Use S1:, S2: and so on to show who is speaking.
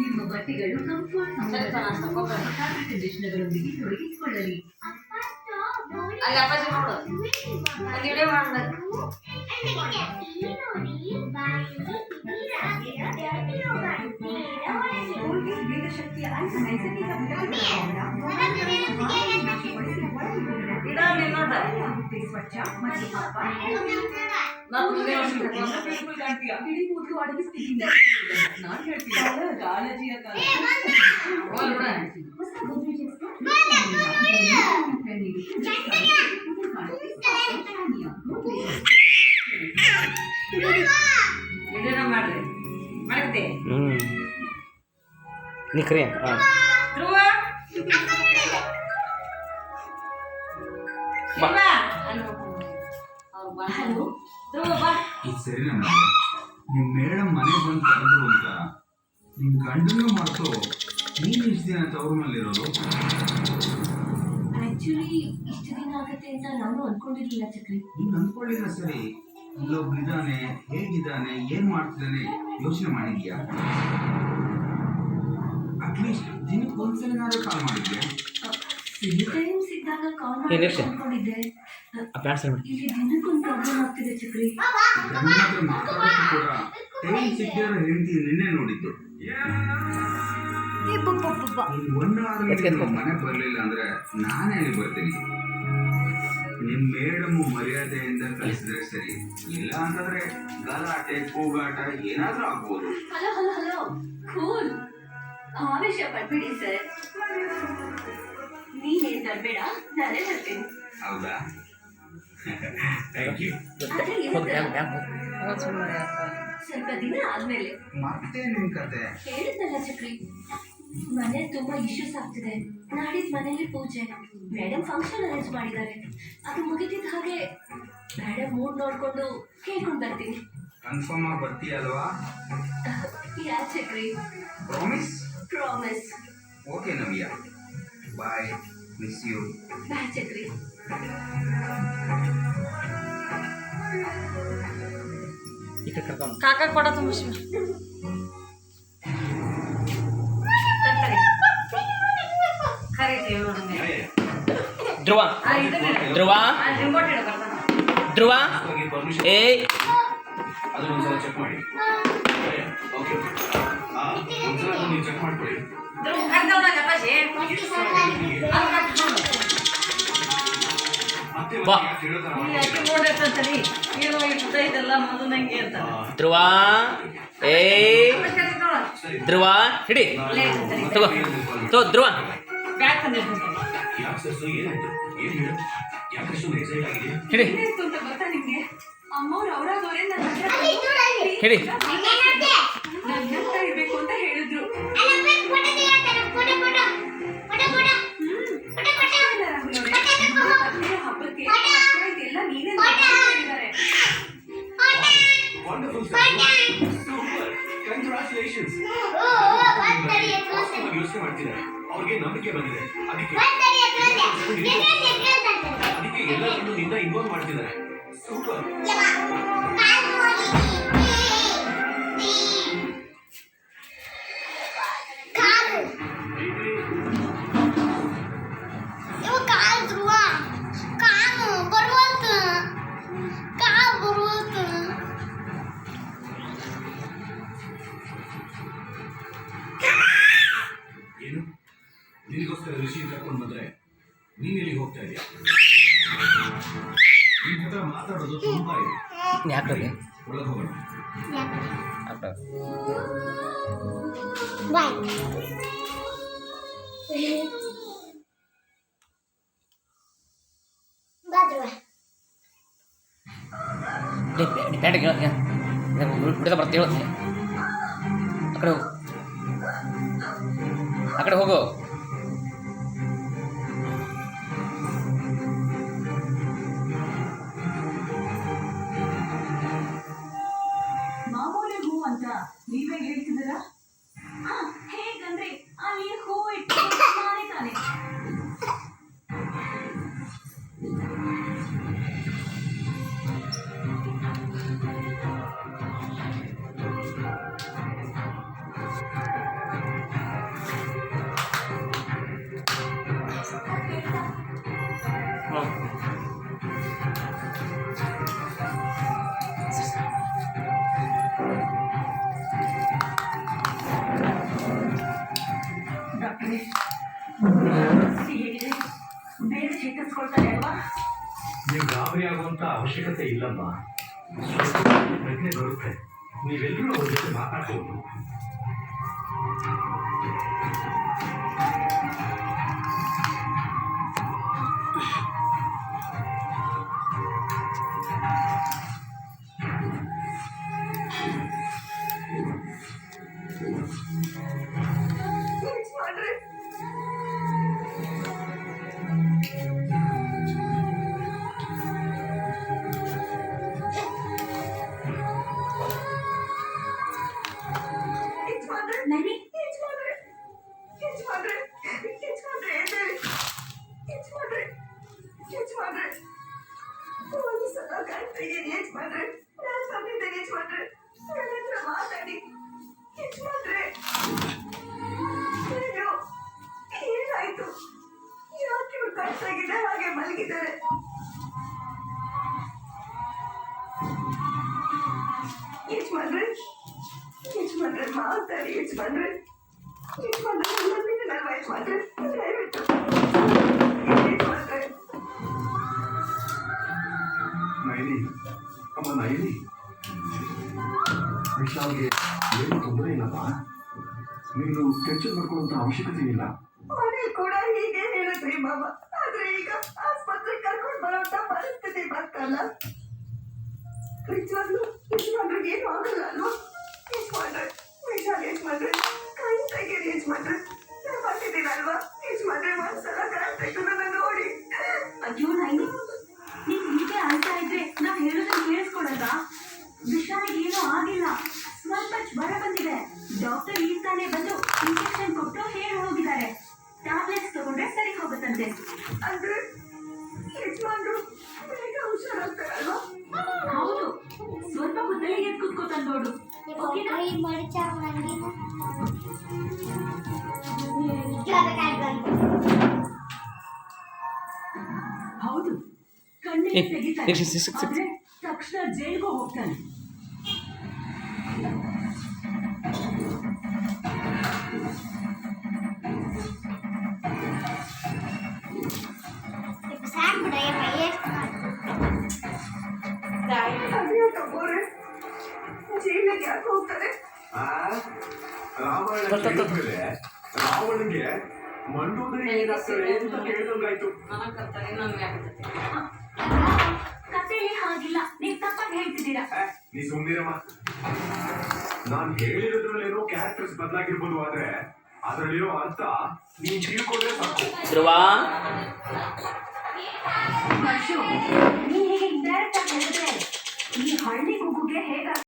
S1: ನಿಮ್ಮ ಬಟ್ಟೆಗಳು ಕಂಫರ್ಟ್ ಕಂಡೀಷನರ್ಗಳೊಂದಿಗೆ ತೊಡಗಿಸಿಕೊಳ್ಳಲಿ.
S2: ಅಲ್ಲಿ ಅಪ್ಪಾಜಿ ನೋಡು. ಒಂದು ವಿಡಿಯೋ ಮಾಡೋಣ. ಇದಾವೆ ನೋಡ
S1: ಸ್ವಚ್ಛ ಮತ್ತು ಹಬ್ಬ
S2: ನಾವು ಮುಂದೆ
S1: ಇಡೀ ಕೂದಲು ಅಡಗಿ ಸ್ಥಿತಿಯಿಂದ ನಾನು ಹೇಳ್ತೀನಿ ಕಾಳಜಿಯ ಕಾಲ ಹೊಸ ಗೋದ್ರೇಜ್
S2: ವಿಡಿಯೋನ ಮಾಡ್ರಿ ಮಾಡತ್ತೆ
S3: ಹ್ಞೂ ನಿಕ್ರಿ ಹಾಂ
S2: ಧ್ರುವ ಬಾ ಅವ್ರು ಬಾ ಧ್ರುವ ಬಾ
S4: ಇದು ಸರಿನಮ್ಮ ನಿಮ್ಮ ಮೇಡಮ್ ಮನೆಗೆ ಬಂದು ಕರೆದ್ರು ಅಂತ ನಿಮ್ಮ ಗಂಡನೂ ಮಾಡ್ತು ನೀನು ಇಷ್ಟು ದಿನ ತವರಿನಲ್ಲಿರೋದು
S1: ಆಕ್ಚುಲಿ ಇಷ್ಟು ದಿನ ಆಗುತ್ತೆ ಅಂತ ನಾನು ಅನ್ಕೊಂಡಿರ್ಲಿಲ್ಲ ಚಕ್ರಿ.
S4: ನೀನು ಅಂದ್ಕೊಳ್ಳಿಲ್ಲ ಸರಿ. ಇಲ್ಲೊಬ್ರಿದ್ದಾನೆ ಹೇಗಿದ್ದಾನೆ ಏನು ಮಾಡ್ತಿದ್ದಾನೆ ಯೋಚನೆ ಮಾಡಿದ್ಯಾ? ಅಟ್ಲೀಸ್ಟ್ ದಿನಕ್ಕೆ ಒಂದ್ಸಲಿನಾದ್ರೂ ಕಾಲ್ ಮಾಡಿದ್ಯಾ?
S1: ಸಿಕ್ಕಿದಾಗ ಕಾಲ್
S3: ಏ,
S1: ಮಾಡಿ
S3: ನಿಲ್ಸು.
S1: ಅನ್ಕೊಂಡಿದ್ದೆ.
S3: ಆ ಪ್ಯಾಂಟ್ ಸರಿ ಮಾಡಿ
S1: ಇಲ್ಲಿ ದಿನಕ್ಕೊಂದು ಪ್ರಾಬ್ಲಮ್ ಆಗ್ತಿದೆ ಚಕ್ರಿ.
S4: ಹತ್ರ ಕೂಡ ಟೈಮ್ ಸಿಕ್ಕಿರೋ ಹೆಂಡತಿ ನಿನ್ನೆ ನೋಡಿದ್ದು. ನೀನ್. ಅವರ್ ಮನೆ ಬರಲಿಲ್ಲ ಅಂದ್ರೆ ನಾನೇ ಅಲ್ಲಿ ಬರ್ತೀನಿ. ನಿಮ್ಮ ಮೇಡಮ್ ಮರ್ಯಾದೆಯಿಂದ ಕಳಿಸಿದ್ರೆ ಸರಿ. ಇಲ್ಲ ಅಂತಂದ್ರೆ ಗಲಾಟೆ ಕೂಗಾಟ ಏನಾದ್ರೂ ಆಗ್ಬೋದು.
S1: Hello hello hello. ಕೂಲ್. ಆವೇಶ ಪಡ್ಬೇಡಿ ಸರ್. ನೀನೇನ್ ತರಬೇಡ? ನಾನೇ ತರ್ತೇನೆ.
S4: ಹೌದಾ?
S1: ಸ್ವಲ್ಪ ದಿನ ಆದ್ಮೇಲೆ
S4: ಮತ್ತೆ ನಿಮ್ ಕತೆ?
S1: ಹೇಳಿದ್ನಲ್ಲ ಚಕ್ರಿ. ಮನೆ ತುಂಬಾ ಇಶ್ಯೂಸ್ ಆಗ್ತಿದೆ. ನಾಡಿದ್ ಮನೇಲಿ ಪೂಜೆ. ಮೇಡಮ್ ಫಂಕ್ಷನ್ ಅರೇಂಜ್ ಮಾಡಿದ್ದಾರೆ. ಅದು ಮುಗಿತಿದ್ದ ಹಾಗೆ ಮೇಡಮ್ ಮೂಡ್ ನೋಡ್ಕೊಂಡು ಕೇಳ್ಕೊಂಡು ಬರ್ತೀನಿ.
S4: ಕನ್ಫರ್ಮ್ ಆಗಿ ಬರ್ತೀಯ ಅಲ್ವಾ?
S1: Yeah Chakri?
S4: Promise
S1: promise
S4: okay Navya. Bye miss you
S1: bye Chakri.
S3: ಈ ಕಡೆ ಕರ್ಕೊಂಡು
S2: ಕಾಕ ಕೊಡ ತುಂಬಿಸಿ ಕರೀತೀವಿ ನೋಡಂಗೆ
S3: ಧ್ರುವ
S2: ಆ ಇದನ್ನ
S3: ಧ್ರುವ
S2: ಆ ರಿಮೋಟ್ ಇಡು ಬರ್ತಾನೆ
S3: ಧ್ರುವ
S4: ಪರ್ಮಿಷನ್
S3: ಏ
S4: ಅದನ್ನೊಂದ್ಸಲ ಚೆಕ್ ಮಾಡಿ ಓಕೆ ಹಾ ಒಂದ್ಸಲ ನೀವು ಚೆಕ್ ಮಾಡ್ಕೊಳ್ಳಿ
S2: ಧ್ರುವ
S3: ಏ ಧ್ರುವ ಹಿಡಿ. ತಗೋ ತಗೋ ಧ್ರುವ. ಹಿಡಿ.
S1: ತಂದಿರ್ತಂತೆ
S4: ವಂಡರ್ಫುಲ್ ಸರ್ ಸೂಪರ್ ಕಂಗ್ರಾಚುಲೇಷನ್ಸ್ ಯೋಚನೆ ಮಾಡ್ತಿದ್ದಾರೆ ಅವ್ರಿಗೆ ನಂಬಿಕೆ ಬಂದಿದೆ. ಅದಕ್ಕೆ. ಅದಕ್ಕೆ ಎಲ್ಲರನ್ನು ನಿಂದ ಇನ್ವಾಲ್ವ್ ಮಾಡ್ತಿದ್ದಾರೆ. ಸೂಪರ್ ಕರ್ಕೊಂಡು ಬಂದರೆ ನೀನು ಎಲ್ಲಿಗೆ ಹೋಗ್ತಾ ಇದೆಯಾ? ನಿನ್ ಹತ್ರ ಮಾತಾಡೋದು ತುಂಬ ಇದೆ.
S3: ಯಾಕೆ
S4: ಒಳಗೆ ಹೋಗೋಣ.
S3: ಬಿಡದ ಬರ್ತೀವಿ ಹೇಳು. ಆ ಕಡೆ ಹೋಗು. ಆ ಕಡೆ ಹೋಗು.
S1: ಮಾಡ್ತೀನಿ ಬೇರೆ ಚೇತರಿಸ್ಕೊಳ್ತಾರೆ ಅಲ್ವಾ ನೀವು ಗಾಬರಿ ಆಗುವಂತ
S5: ಅವಶ್ಯಕತೆ ಇಲ್ಲಮ್ಮ. ಪ್ರಜ್ಞೆ ಬರುತ್ತೆ. ನೀವೆಲ್ಲರೂ ಅವ್ರ ಜೊತೆ ಮಾತಾಡ್ಬೋದು.
S6: ಕಟ್ಟಾಗಿದೆ ಹಾಗೆ ಮಲಗಿದ್ದಾರೆ ಯಜಮಾನ್ರೆ ಯಜಮಾನ್ರೆ ಮಾತಾಡಿ ಯಜಮಾನ್ರೆ. ಯಜಮಾನ್ರೆ ನಂಬಿದ್ದೀನಲ್ವ ಯಜಮಾನ್ರೆ. ದಯವಿಟ್ಟು. ಯಜಮಾನ್ರೆ.
S5: ನೈನಿ ಅಮ್ಮ ನೈನಿ ವಿಶಾಲ್ಗೆ ಏನು ತೊಂದರೆ ಇಲ್ಲಪ್ಪ? ನೀನು ಟೆನ್ಷನ್ ಮಾಡ್ಕೊಳ್ಳುವಂತ ಅವಶ್ಯಕತೆ ಇಲ್ಲ.
S6: ಮನೆ ಕೂಡ ಹೀಗೆ ಹೇಳಿದ್ರಿ ಮಾಮ ಆದ್ರೆ ಈಗ ಆಸ್ಪತ್ರೆ ಕರ್ಕೊಂಡು ಬರೋಂತ ಪರಿಸ್ಥಿತಿ ಬರ್ತಲ್ಲ ನಿಜವಾಗ್ಲೂ ಯಜಮಾನ್ರಿಗೆ ಏನು ಆಗಲ್ಲ ಅಲ್ವಾ? ಯಜಮಾನ್ರೆ ವಿಶಾಲ್ ಯಜಮಾನ್ರೆ ಕೈ ತೆಗೀರಿ ಯಜಮಾನ್ರೆ? ನಾನು ಬಂದಿದ್ದೀನಲ್ವಾ ಯಜಮಾನ್ರೆ, ಒಂದ್ಸಲ ಕರೆಕ್ಟ್ ತೆಗೆದು ನನ್ನ ನೋಡಿ.
S7: ಅಯ್ಯೋ ನೈನಿ ಹೊತ್ತಲ್ಲಿ ತಂದೋಡು. ಹೌದು.
S3: ಸಿಕ್, ಸಿಕ್, ಸಿಕ್.
S7: ಆದ್ರೆ ತಕ್ಷಣ ಜೈಲ್ಗೂ ಹೋಗ್ತಾನೆ
S6: ಅಯ್ಯೋ ಜೈಲಿಗೆ ಯಾಕೆ ಹೋಗ್ತಾರೆ?
S5: ರಾಮಾಯಣ ಕೇಳಿದ್ಮೇಲೆ ರಾವಣನಿಗೆ ಮಂಡೋದರಿ ಏನಾಗ್ತದೆ ಅಂತ ಕೇಳ್ದಂಗಾಯ್ತು.
S7: ಕಥೆಯಲ್ಲಿ ಹಾಗಿಲ್ಲ. ನೀವು ತಪ್ಪಾಗಿ ಹೇಳ್ತಿದ್ದೀರಾ?
S5: ನೀ ಸುಮ್ನಿರಮ್ಮ. ನಾನ್ ಹೇಳಿರೋದ್ರಲ್ಲೇನೋ ಕ್ಯಾರೆಕ್ಟರ್ಸ್ ಬದಲಾಗಿರ್ಬೋದು ಆದ್ರೆ ಅದರಲ್ಲಿರೋ ಅರ್ಥ ನೀನ್ ತಿಳ್ಕೊಂಡ್ರೆ ಸಾಕು.
S3: ಧ್ರುವ.
S7: ನೀ ಹೀಗೆ ಡೈರೆಕ್ಟ್ ಆಗಿ ಹೇಳಿದ್ರೆ ಈ ಹಳ್ಳಿ ಗುಗ್ಗುಗೆ ಹೇಗ